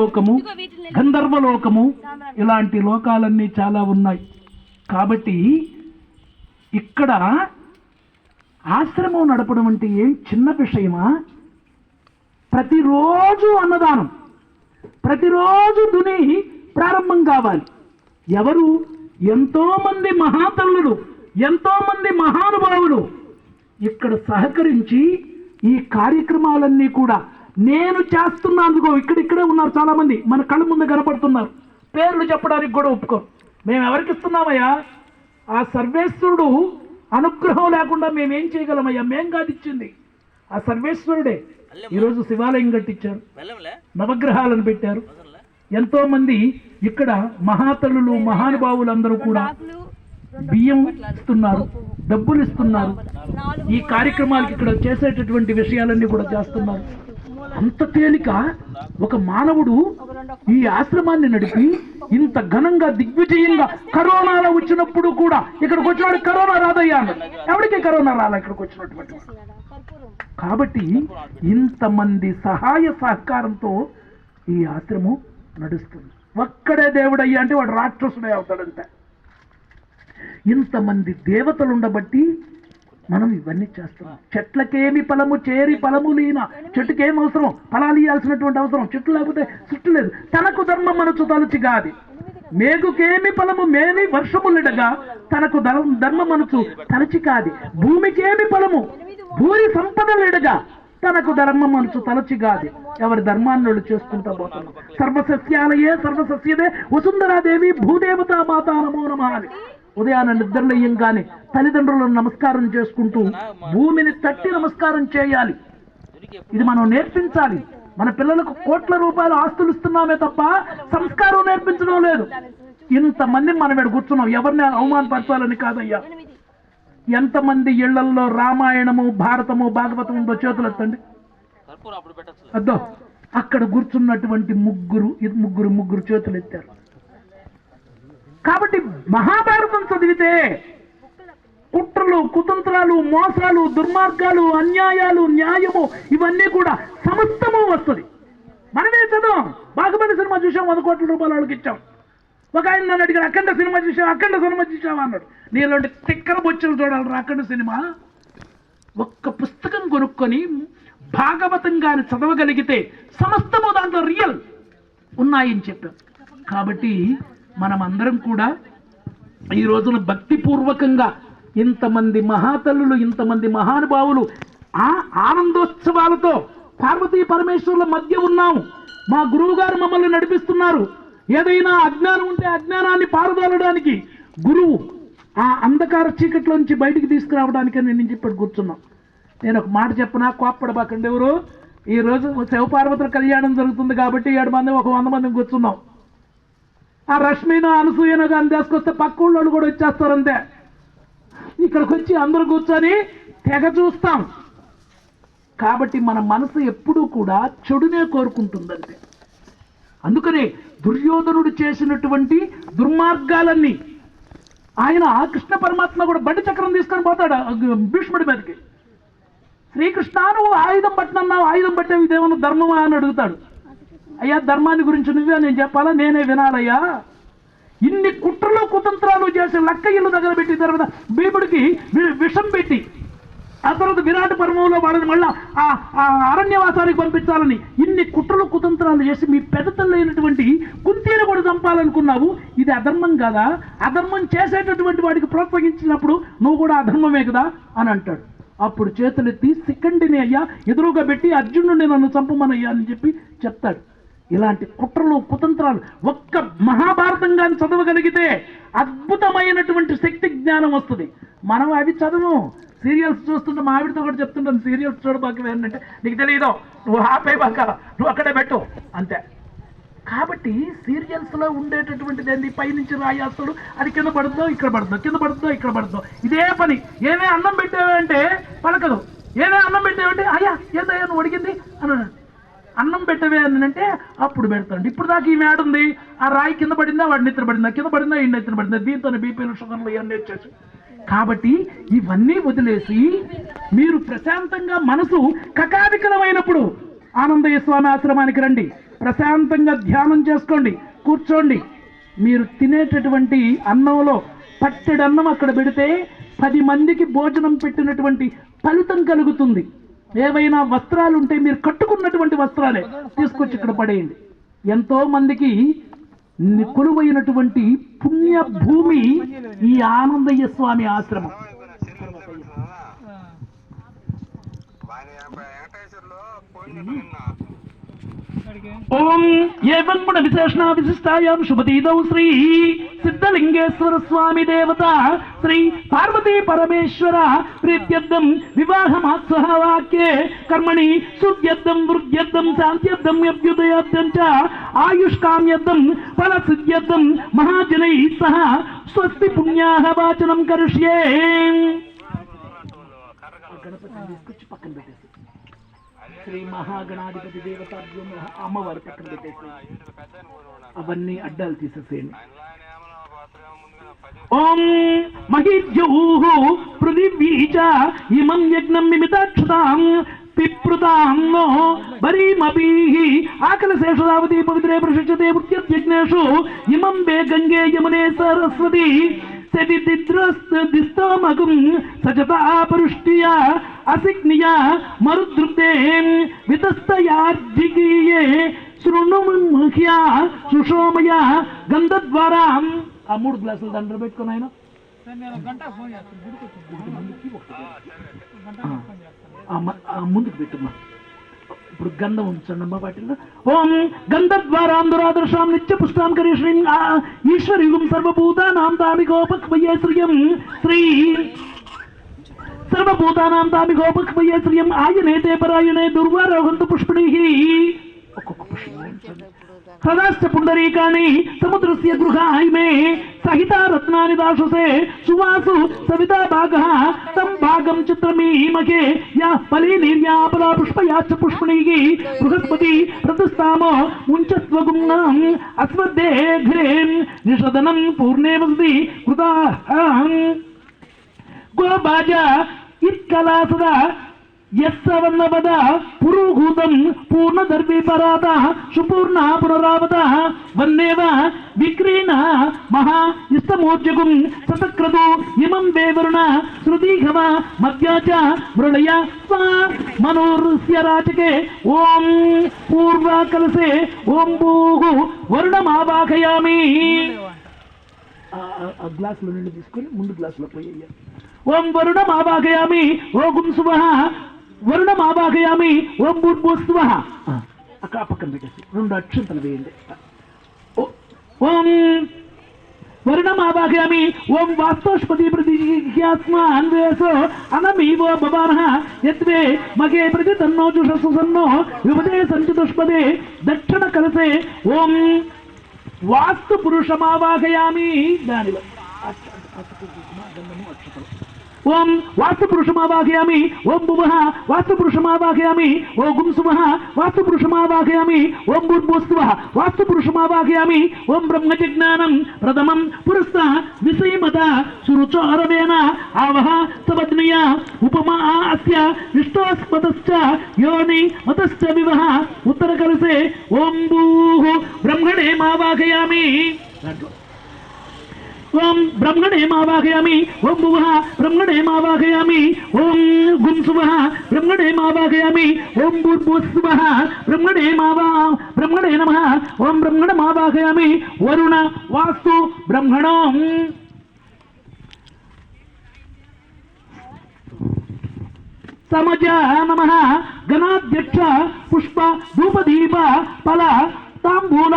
లోకము గంధర్వ లోకము ఇలాంటి లోకాలన్నీ చాలా ఉన్నాయి. కాబట్టి ఇక్కడ ఆశ్రమం నడపడం అంటే ఏం చిన్న విషయమా? ప్రతిరోజు అన్నదానం ప్రతిరోజు దుని ప్రారంభం కావాలి. ఎవరు? ఎంతో మంది మహాతల్లులు ఎంతో మంది మహానుభావులు ఇక్కడ సహకరించి ఈ కార్యక్రమాలన్నీ కూడా నేను చేస్తున్నందుకో ఇక్కడ ఇక్కడే ఉన్నారు చాలా మంది మన కళ్ళ ముందు కనపడుతున్నారు. పేర్లు చెప్పడానికి కూడా ఒప్పుకో. మేము ఎవరికి ఇస్తున్నామయ్యా? ఆ సర్వేశ్వరుడు అనుగ్రహం లేకుండా మేమేం చేయగలమయ్యా? మేం కాదు ఇచ్చింది. ఆ సర్వేశ్వరుడే. ఈరోజు శివాలయం కట్టించారు. నవగ్రహాలను పెట్టారు. ఎంతో మంది ఇక్కడ మహాతల్లులు మహానుభావులందరూ కూడా బియ్యం ఇస్తున్నారు డబ్బులు ఇస్తున్నారు. ఈ కార్యక్రమాలకి ఇక్కడ చేసేటటువంటి విషయాలన్నీ కూడా చేస్తున్నారు. అంత తేలిక? ఒక మానవుడు ఈ ఆశ్రమాన్ని నడిపి ఇంత ఘనంగా దిగ్విజయంగా కరోనాలో వచ్చినప్పుడు కూడా ఇక్కడికి వచ్చినాడు కరోనా రాదయ్యా ఎవరికి కరోనా రాలా ఇక్కడికి వచ్చినటువంటి కాబట్టి ఇంతమంది సహాయ సహకారంతో ఈ ఆశ్రమం నడుస్తుంది. ఒక్కడే దేవుడయ్యా అంటే వాడు రాక్షసుడే అవుతాడంట. ఇంతమంది దేవతలు ఉండబట్టి మనం ఇవన్నీ చేస్తున్నాం చెట్లకేమి ఫలము చేరి ఫలము లీన చెట్టుకేం అవసరం? ఫలాలు ఇవ్వాల్సినటువంటి అవసరం. చెట్టు లేకపోతే సృష్టి లేదు. తనకు ధర్మం మనసు తలచి కాది మేగుకేమి ఫలము మేని వర్షములిడగా తనకు ధర్మ ధర్మ మనసు తలచి కాది. భూమికేమి ఫలము భూరి సంపదలిడగా తనకు ధర్మ మనసు తలచి కాదు ఎవరి ధర్మాన్ని వాళ్ళు చేసుకుంటా పోతున్నాం సర్వసస్యాలయే సర్వసస్యదే వసుంధరాదేవి భూదేవతా మాతానమో నమ అని. ఉదయాన్న నిద్రలేయంగానే తల్లిదండ్రులను నమస్కారం చేసుకుంటూ భూమిని తట్టి నమస్కారం చేయాలి. ఇది మనం నేర్పించాలి. మన పిల్లలకు కోట్ల రూపాయల ఆస్తులు ఇస్తున్నామే తప్ప సంస్కారం నేర్పించడం లేదు. ఇంతమంది మనం ఇక్కడ కూర్చున్నాం. ఎవరిని అవమానపరచాలని కాదయ్యా. ఎంతమంది ఇళ్ళల్లో రామాయణము భారతము భాగవతం ఉందో చేతులు ఎత్తండి. అద్దో అక్కడ కూర్చున్నటువంటి ముగ్గురు ఇది ముగ్గురు ముగ్గురు చేతులు ఎత్తారు. కాబట్టి మహాభారతం చదివితే కుట్రలు కుతంత్రాలు మోసాలు దుర్మార్గాలు అన్యాయాలు న్యాయము ఇవన్నీ కూడా సమస్తము వస్తుంది. మనమే చదువు. బాగుపడి సినిమా చూసాం వంద కోట్ల రూపాయలు వాళ్ళకి ఇచ్చాం. ఒక ఆయన నన్ను అడిగాడు అఖండ సినిమా చూసావు? అఖండ సినిమా చూసావా? అన్నాడు. నీలాంటి తిక్కల బొచ్చులు చూడాలి అఖండ సినిమా. ఒక్క పుస్తకం కొనుక్కొని భాగవతం గాని చదవగలిగితే సమస్తము దాంట్లో రియల్ ఉన్నాయని చెప్పాం. కాబట్టి మనమందరం కూడా ఈ రోజున భక్తిపూర్వకంగా ఇంతమంది మహాతల్లులు ఇంతమంది మహానుభావులు ఆ ఆనందోత్సవాలతో పార్వతీ పరమేశ్వరుల మధ్య ఉన్నాము మా గురువుగారు మమ్మల్ని నడిపిస్తున్నారు. ఏదైనా అజ్ఞానం ఉంటే అజ్ఞానాన్ని పారదోలడానికి గురువు ఆ అంధకార చీకట్లోంచి బయటికి తీసుకురావడానికి నేను చెప్పి కూర్చున్నాం. నేను ఒక మాట చెప్పనా? కోప్పడబాకండి ఎవరు? ఈ రోజు శివపార్వతుల కళ్యాణం జరుగుతుంది కాబట్టి ఏడు మంది ఒక వంద మంది కూర్చున్నాం. ఆ రష్మిను అనసూయను కానీ తీసుకొస్తే పక్క కూడా వచ్చేస్తారు అంతే ఇక్కడికి వచ్చి అందరూ కూర్చొని తెగ చూస్తాం. కాబట్టి మన మనసు ఎప్పుడూ కూడా చెడునే కోరుకుంటుందంటే అందుకనే దుర్యోధనుడు చేసినటువంటి దుర్మార్గాలన్నీ ఆయన కృష్ణ పరమాత్మ కూడా బండి చక్రం తీసుకొని పోతాడు భీష్ముడి మీదకి. శ్రీకృష్ణ నువ్వు ఆయుధం పట్టినన్నావు ఆయుధం పట్టావు ఇదేమన్నా ధర్మమా అని అడుగుతాడు. అయ్యా ధర్మాన్ని గురించి నువ్వే నేను చెప్పాలా? నేనే వినాలయ్యా. ఇన్ని కుట్రలు కుతంత్రాలు చేసి లక్క ఇల్లు దగ్గర పెట్టి తర్వాత భీముడికి వి- విషం పెట్టి ఆ తర్వాత విరాట పర్వంలో వాళ్ళని మళ్ళా ఆ ఆ అరణ్యవాసానికి పంపించాలని ఇన్ని కుట్రలు కుతంత్రాలు చేసి మీ పెద్దతల్లైనటువంటి కుంతీని కూడా చంపాలనుకున్నావు. ఇది అధర్మం కదా? అధర్మం చేసేటటువంటి వాడికి ప్రోత్సహించినప్పుడు నువ్వు కూడా అధర్మమే కదా? అని అంటాడు. అప్పుడు చేతులెత్తి సిక్కండిని అయ్యా ఎదురుగా పెట్టి అర్జునుడిని నన్ను చంపమనయ్యా అని చెప్పి చెప్తాడు. ఇలాంటి కుట్రలు కుతంత్రాలు ఒక్క మహాభారతంగాని చదవగలిగితే అద్భుతమైనటువంటి శక్తి జ్ఞానం వస్తుంది. మనం అవి చదువు సీరియల్స్ చూస్తుంటే మా ఆవిడతో కూడా చెప్తుంటాను సీరియల్స్ చూడబాక ఏంటంటే నీకు తెలియదు నువ్వు ఆపే బాక నువ్వు అక్కడే పెట్టు అంతే. కాబట్టి సీరియల్స్లో ఉండేటటువంటిది ఏంది? పైనుంచి రాయాస్తుడు అది కింద పడుతుందో ఇక్కడ పడుతుందో కింద పడుతుందో ఇక్కడ పడుతుందో. ఇదే పని. ఏమే అన్నం పెట్టావంటే పలకదు. ఏమే అన్నం పెట్టావంటే అయ్యా ఏదో నువ్వు అడిగింది? అన్నాడు. అన్నం పెట్టవే అని అంటే అప్పుడు పెడతాడు ఇప్పుడు దాకా ఈ మేడ ఉంది. ఆ రాయి కింద పడిందా వాడి నిద్ర పడిందా కింద పడిందా ఈ నిద్ర పడిందా? దీంతో బీపీలు షుగర్లు ఇవన్నీ వచ్చేసి. కాబట్టి ఇవన్నీ వదిలేసి మీరు ప్రశాంతంగా మనసు కకావికలమైనప్పుడు ఆనందయ్య స్వామి ఆశ్రమానికి రండి. ప్రశాంతంగా ధ్యానం చేసుకోండి. కూర్చోండి. మీరు తినేటటువంటి అన్నంలో పట్టెడన్నం అక్కడ పెడితే పది మందికి భోజనం పెట్టినటువంటి ఫలితం కలుగుతుంది. ఏవైనా వస్త్రాలు ఉంటే మీరు కట్టుకున్నటువంటి వస్త్రాలే తీసుకొచ్చి ఇక్కడ పడేయండి. ఎంతో మందికి కొలువైనటువంటి పుణ్య భూమి ఈ ఆనందయ్య స్వామి ఆశ్రమం. ఓం ఏవం గుణ విశేషణ విశిష్టాయాం శుభతీదౌ శ్రీ సిద్ధలింగేశ్వర స్వామి దేవత శ్రీ పార్వతీ పరమేశ్వర ప్రీత్యర్థం వివాహమాత్సహ వాక్యే కర్మణి శుద్ధ్యర్థం వృద్ధ్యర్థం శాంత్యర్థం అభ్యుదయార్థం చ ఆయుష్కామ్యర్థం ఫల సిద్ధ్యర్థం మహాజనై సహ స్వస్తి పుణ్యాహ వాచనం కరిష్యే తీసుకొచ్చి పక్కన పెట్టేసి శ్రీ మహాగణాధిపతి దేవతాభ్యం అమ్మవారి పక్కన పెట్టేసి అవన్నీ అడ్డాలు తీసేసేయండి. ఓం మహిజ్యూః పృథివీ చ ఇమం యజ్ఞం మిమితాక్షతాం పిప్రుతాం నో బరీమపీః ఆకల శేషరావతి పవిత్రే ప్రశిక్షతే వృత్యజ్ఞేషు ఇమం వే గంగే యమునే సరస్వతి సదిద్రస్తమగం సజత పరుష్టియ అసిగ్నియ మరుద్రుతే వితస్తయార్జిగీయే శృణుముహ్య సుషోమయ గంధద్వారా. ఆ మూడు గ్లాసులు దండ్ర పెట్టుకుని ఆయన. ముందుకు పెట్టుమ్మా. ఇప్పుడు గంధం ఉంచండి అమ్మా వాటిల్లో. ఓం గంధ ద్వారా గంధద్వారాంధురాదర్శాం నిత్య పుష్టాం కరీ శ్రీ ఈశ్వరియుగం సర్వభూతానాం తామికోపక్వయే శ్రియం. శ్రీ సర్వభూతానాం తామికోపక్వయే శ్రియం ఆయనేతే పరాయణే దుర్వారోహంతు పుష్పిణీః ఒక్కొక్క సదాశ్చ పుండరీకాణి సముద్రస్య గృహాయిమే సహిత రత్నాని దాసుసే సువాసు సవితా భాగ తం భాగం చిత్రమీమకే యా ఫలే నిర్యాపద పుష్పయాచ పుష్పణీకి బృహస్పతి ప్రతిస్తామో ముంచస్వగుణం అస్మద్దే నిషదనం పూర్ణే వసతి కృతా. గోబాజ ఇత్కలాసద యస్సవన్నపద పురుహూతం పూర్ణదర్వీపరాత సుపూర్ణ పునరావత వన్నేవ విక్రీణ మహా ఇష్టమోర్జగుం సతక్రదు ఇమం వేవరుణ శృతీఘవ మధ్యాచ మృళయ స్వ మనోరుస్య రాచకే ఓం పూర్వకలసే ఓం భూహు వరుణమావాహయామి. ఆ గ్లాసులో నుండి తీసుకొని ముందు గ్లాసులో పోయి ఓం వరుణం ఆవాహయామి ఓ శుభ వరుణం ఆవాహయామి ఓం భూర్భుస్వ అక్కడ పక్కన పెట్టేసి రెండు అక్షంతలు వేయండి ఓం వరుణం ఆవాహయామి ఓం వాస్తోష్పతి ప్రతిజ్ఞాస్మ అన్వేషో అనమీవో భవానః యద్వే మగే ప్రతి తన్నో జుషస్సు సన్నో విపదే సంచుతుష్పదే దక్షిణ కలసే ఓం వాస్తు పురుషమావాహయామి దానిలో అచ్చ- అచ్చ- గంధము అక్షతలు. ఓం వాస్తుపురుషమావాహయామి ఓం భువః వాస్తుపురుషమావాహయామి ఓ ఓం వాస్తుపురుషమావాహయామి ఓం భూర్భుస్వః వాస్తుపురుషమావాహయామి ఓం బ్రహ్మజిజ్ఞానం ప్రథమం పురస్త విషయమత సురుచారవేణ ఆవహ సవద్నియ ఉపమా అస్య విష్టాస్మతశ్చ యోని మతశ్చ వివహ ఉత్తరకలసే ఓం భూ బ్రహ్మణే మావాహయామి దాంట్లో ఓం బ్రహ్మణే మావాహయామి ఓం భువః బ్రహ్మణే మావాహయామి ఓం గుంసువ బ్రహ్మణే మావాహయామి ఓం భూర్భుస్వ బ్రహ్మణే మావా బ్రహ్మణే నమ. ఓం బ్రహ్మణ మావాహయామి వరుణ వాస్తు బ్రహ్మణో. సమజ నమ. గణాధ్యక్ష పుష్ప ధూపదీప ఫల తాంబూల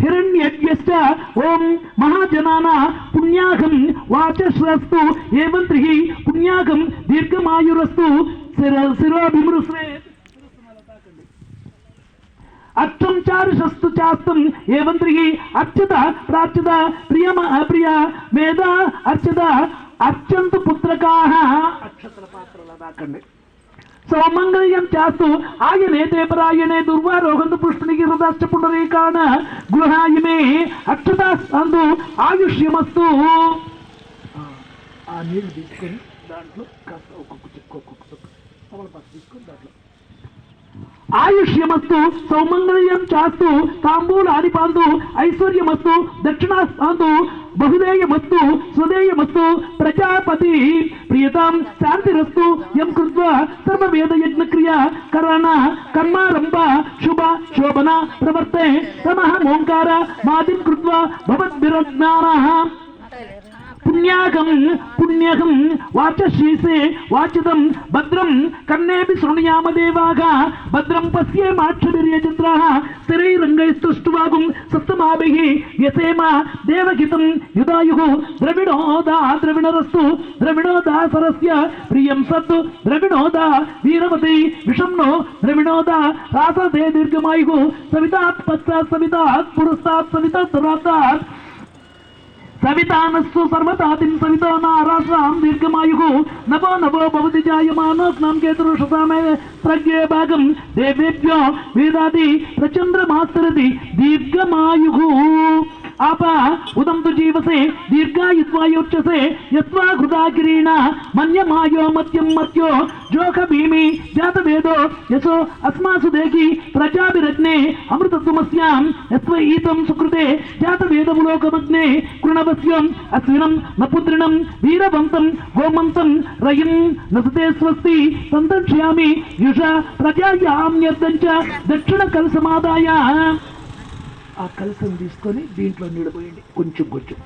హిరణ్యజ్ఞశ్చ ఓం మహాజనాన పుణ్యాగం వాచస్రస్తు ఏమంత్రి పుణ్యాగం దీర్ఘమాయురస్తు శిరాభిమృశ్రే శిరోభిమృశ్రే అచ్చం చారుషస్తు చాస్తం ఏవంత్రి అర్చత ప్రార్చత ప్రియమ ప్రియ వేద అర్చత అర్చంతు పుత్రకాహ అక్షతల పాత్రల దాకండి సౌమంగళ్యం చాస్తు ఆయనే దేవరాయణే దుర్వారోహంతు పుష్పనికి హృదాశ్చ పుండరీకాణ గృహాయిమే అక్షతాస్తందు ఆయుష్యమస్తు. ఆ నీళ్ళు తీసుకొని దాంట్లో కాస్త ఒక్కొక్క చుక్క ఒక్కొక్క చుక్క తమలపాకు తీసుకొని దాంట్లో. ఆయుష్యమస్తు సౌమంగళ్యం చాస్తు తాంబూలాది పాంతు ఐశ్వర్యమస్తు దక్షిణాస్తాంతు బహుదేయమస్తు స్వదేయమస్తు ప్రజాపతి. ప్రియతాం శాంతిరస్తు యం కృత్వా సర్వవేద యజ్ఞక్రియ కరణ కర్మారంభ శుభ శోభన ప్రవర్తే తమః ఓంకార మాదిం కృత్వా భవద్భిరజ్ఞానః. పుణ్యాగం పుణ్యగం వాచశీసే వాచితం భద్రం కన్నేపి శృణుయామదేవాగా భద్రం పశ్యే మాక్షుర్యచంద్ర స్థిరైరంగైస్తుష్టువాగుం సప్తమాభిः వ్యసేమ దేవగితం యుదాయుः ద్రవిడోదా ద్రవిణరస్తు ద్రవిణోదా సరస్య ప్రియం సత్ ద్రవిణోదా వీరవతి విషమ్నో ద్రవిణోదా రాసదే దీర్ఘమాయుः సవితాత్ పశ్చాత్ సవితాత్ పురస్తాత్ సవితాత్ రాతాత్ సవితానస్సు సర్వతాతిం సవితో నారాశ్రాం దీర్ఘమాయు నవో నవో భవతి జాయమానో జాయమానోగ్నం కేతురుషసామే ప్రజ్ఞే భాగం. దేవేభ్యో వేదాది ప్రచంద్రమాస్తరతి దీర్ఘమాయు ఆప ఉదంతు జీవసే దీర్ఘాయుత్వాయోచ్చసే యత్వా హృదాగిరీణ మన్యమాయో మత్యం మత్యో జోఖ భీమి జాతవేదో యశో అస్మాసు దేకి ప్రజాభిరజ్ఞే అమృతత్వమస్యాం యత్వ ఈతం సుకృతే జాతవేదములోకమగ్నే కృణవస్యం అశ్వినం నపుత్రిణం వీరవంతం గోమంతం రయం నసతే స్వస్తి సందర్శయామి యుష ప్రజాయామ్యర్థంచ దక్షిణ కలసమాదాయ ఆ కలసం తీసుకొని దీంట్లో నిలబోయండి. కొంచెం కొంచెం.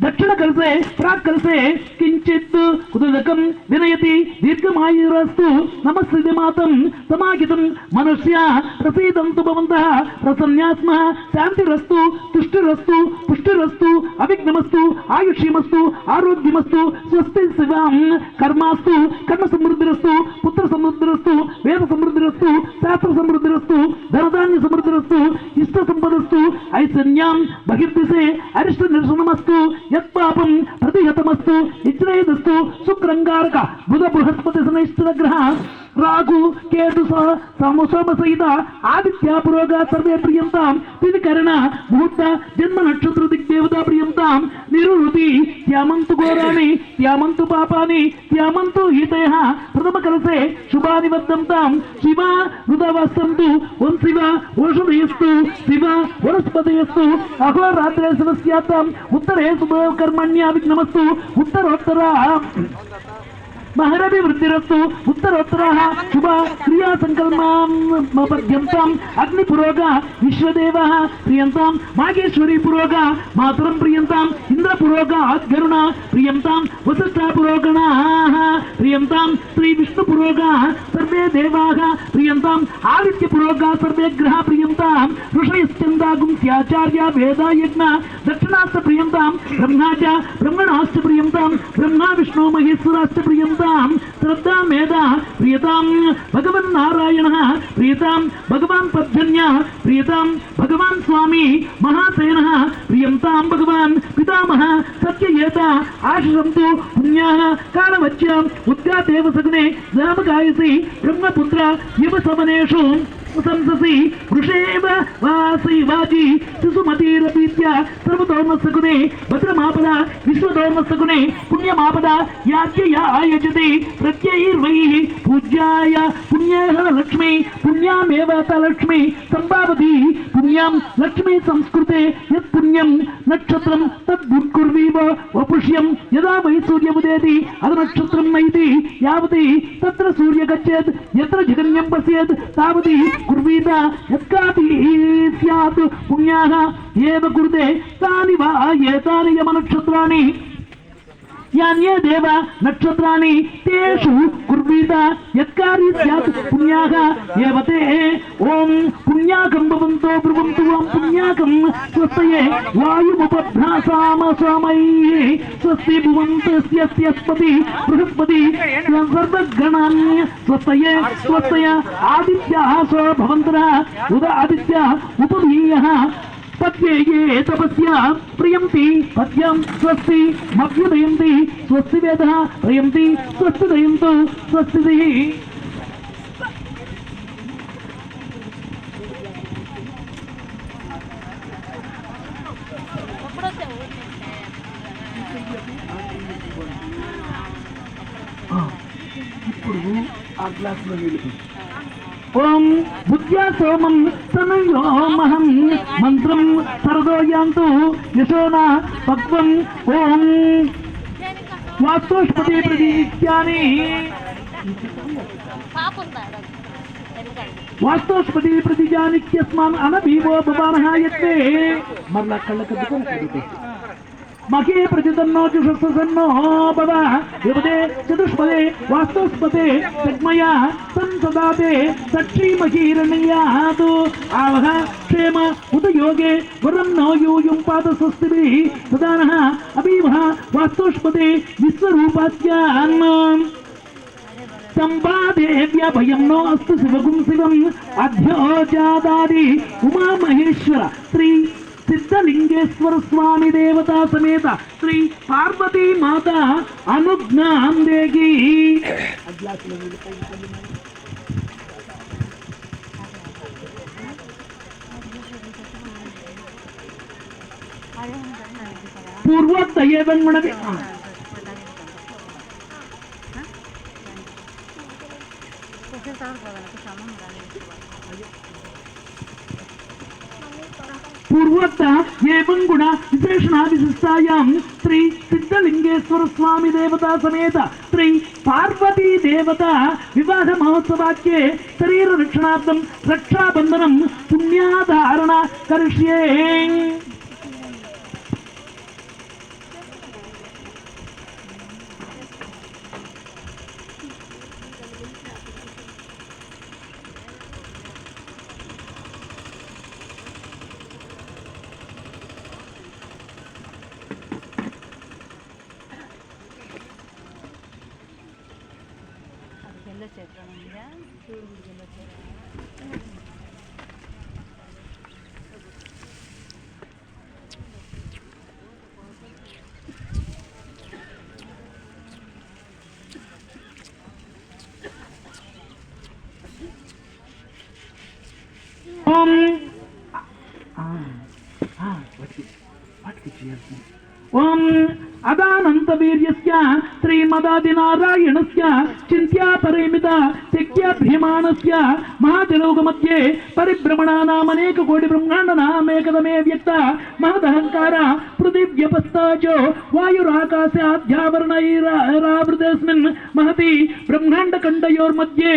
దక్షిణ కలిసే ప్రాక్ కలిసే కించిత్ కుదుదకం వినయతి దీర్ఘమాయురస్తు నమస్తి మాతం సమాహితం మనుష్య ప్రసీదంతు భవంతః ప్రసన్యాత్మ శాంతిరస్తు తుష్టిరస్తు పుష్టిరస్తు అవిఘ్నమస్తు ఆయుష్యమస్తు ఆరోగ్యమస్తు స్వస్తి శివం కర్మాస్తు కర్మ సమృద్ధిరస్తు పుత్ర సమృద్ధిరస్తు వేద సమృద్ధిరస్తు శాస్త్ర సమృద్ధిరస్తు ధనధాన్య కుటుంబదస్తు సంపదస్తు బహిర్దిశే అరిష్ట నిరసనమస్తు యత్పాపం ప్రతిహతమస్తు ఇజ్రేదస్తు శుక్రంగారక బుధ బృహస్పతి శనైశ్చర గ్రహ రాగు కేతు సమ సోమ సహిత ఆదిత్య పురోగా సర్వే ప్రియంతాం తిదికరణ ముహూర్త జన్మ నక్షత్ర దిగ్దేవతా ప్రియంతాం నిరుతి త్యామంతు ఘోరాణి త్యామంతు పాపాని త్యామంతు హితయ ప్రథమ కలసే శుభాని వర్ధంతాం శివ హృదవస్తంతు ఓం శివ ఓషధయస్తు శివ వనస్పతయస్తు అహోరాత్రే శివస్యాత్తం ఉత్తరే శుభ కర్మణ్య విఘ్నమస్తు ఉత్తరోత్తర మహరభివృద్ధిరస్తు ఉత్తరోత్తర శుభ క్రియా సంకల్పం అగ్ని పురోగ విశ్వదేవ ప్రియంతాం మాగేశ్వరి పురోగ మాతురం ప్రియంతాం ఇంద్ర పురోగ గరుణ ప్రియంతాం వశిష్ఠ పురోగణ ప్రియంతాం శ్రీ విష్ణు పురోగ సర్వే దేవాః ప్రియంతాం ఆదిత్య పురోగ సర్వే గ్రహ ప్రియంతాం ఋషయశ్చందాగుం స్యాచార్య వేద యజ్ఞ దక్షిణాస్త ప్రియంతాం బ్రహ్మాచ బ్రహ్మణాశ్చ ప్రియంతాం బ్రహ్మ విష్ణు మహేశ్వరాశ్చ ప్రియంతాం శ్రద్ధా మేధ ప్రియతాం భగవన్ నారాయణ ప్రియతాం భగవాన్ పర్జన్య ప్రియతాం భగవాన్ స్వామి మహాసేన ప్రియంతాం భగవాన్ పితామహ సత్యయేత ఆశ్రంతు పుణ్యా సంససి వృషేవ వాసి వాజి శిశుమతీరపీత్య సర్వతోమస్సగునే భద్రమాపద విశ్వతోమస్సగునే పుణ్యమాపద యాజ్యయాయజతి ప్రత్యైర్వై పూజ్యాయ పుణ్యేహ లక్ష్మి పుణ్యామేవత లక్ష్మి సంభావతి పుణ్యం లక్ష్మీ సంస్కృతే యత్ పుణ్యం నక్షత్రం తద్గుర్వీవ వపుష్యం. యదా వై సూర్యముదేతి అద నక్షత్రం నైతి. యావతి తత్ర సూర్యగచ్చేత్ ఎత్ర జగన్యం పశ్యేత్. తావతి కుర్వీత యత్కాపి స్యాత్ పుణ్యాః ఏవ కురుతే తాని వా ఏతాని యమ నక్షత్రాణి యాన్యే దేవ నక్షత్రాణి తేషు కుర్వీత యత్కారి స్యాత్ పుణ్యాః ఏవతే ఓం పుణ్యాకం భవంతో బ్రువంతు ఓం పుణ్యాకం స్వస్తయే వాయుముపభ్యాసామ స్వామై స్వస్తి భువంతస్యస్పతి బృహస్పతి సర్వగణాన్ స్వస్తయే స్వస్తయ ఆదిత్యాः స్వ భవంతర ఉద ఆదిత్య ఉపధీయः పద్యేయే తపస్య ప్రియంతి పద్యం స్వస్తి మభ్యుదయంతి స్వస్తి వేద ప్రియంతి స్వస్తి దయంతు స్వస్తి ఇప్పుడు ఆ గ్లాసులో నీళ్ళు బుద్ధ్యా సోమం తనయోమహం మంత్రం సరదో యశోన పక్వం ఓం. వాస్తోష్పతి ప్రదీత్యాని వాస్తోష్పతి ప్రతిజానిత్యస్మాన్ అనభీవో मखे प्रचितन्नो चुषस्सन्नो भव। युवते चतुष्पदे वास्तुस्पते तग्मया संसदाते सक्षीमहीरणीयाः तु। आवह, क्षेम उत योगे वरं नो यूयुं पात स्वस्तिभिः सदा नः अभीमः वास्तुष्पते विश्वरूपास्यान्माम् संपादेव्य भयं नो अस्तु शिवगुं शिवम्। अध्यो उमा महेश्वर श्री అధ్యోజాదాది ఉమామహేశ్వర శ్రీ సిద్ధలింగేశ్వర స్వామి దేవతా సమేత శ్రీ పార్వతీ మాత అనుజ్ఞాం దేగి పూర్వోత్తయే వెన్మణది పూర్వోత్త ఏవం గుణ విశేషణావిశిష్టాయాం శ్రీ సిద్ధలింగేశ్వర స్వామి దేవతా సమేత శ్రీ పార్వతీ దేవత వివాహ మహోత్సవాక్యే శరీర రక్షణార్థం రక్షాబంధనం పుణ్యాధారణ కరిష్యే. महावीर्यस्य श्रीमदादिनारायणस्य, चिन्त्यापरिमित त्यक्त्याभ्यमानस्य महाजलोकमध्ये परिभ्रमणानामनेककोटिब्रह्माण्डनामेकदमे व्यक्त महदहङ्कार पृथिव्यपस्ता च वायुराकाशे आध्यावरणैरावृतेऽस्मिन् महति ब्रह्माण्डखण्डयोर्मध्ये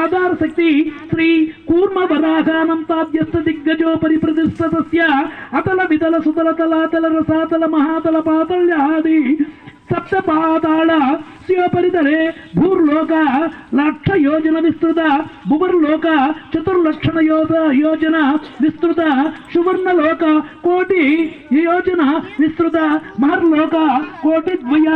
आधारशक्ति श्रीकूर्मवराघानन्ताद्यस्तदिग्गजोपरि प्रतिष्ठतस्य अतलवितलसुतलतलातलरसातलमहातलपातल्यादि ಸಪ್ತಪಾದಾಳ ಶಿವ ಪರಿದರೆ ಭೂರ್ಲೋಕ ಲಕ್ಷ ಯೋಜನ ವಿಸ್ತೃತ, ಭುವರ್ಲೋಕ ಚತುರ್ಲಕ್ಷಣ ಯೋಧ ಯೋಜನ ವಿಸ್ತೃತ ಸುವರ್ಣ ಲೋಕ ಕೋಟಿ ಯೋಜನ ವಿಸ್ತೃತ, ಮಹರ್ಲೋಕ ಕೋಟಿ ದ್ವಯ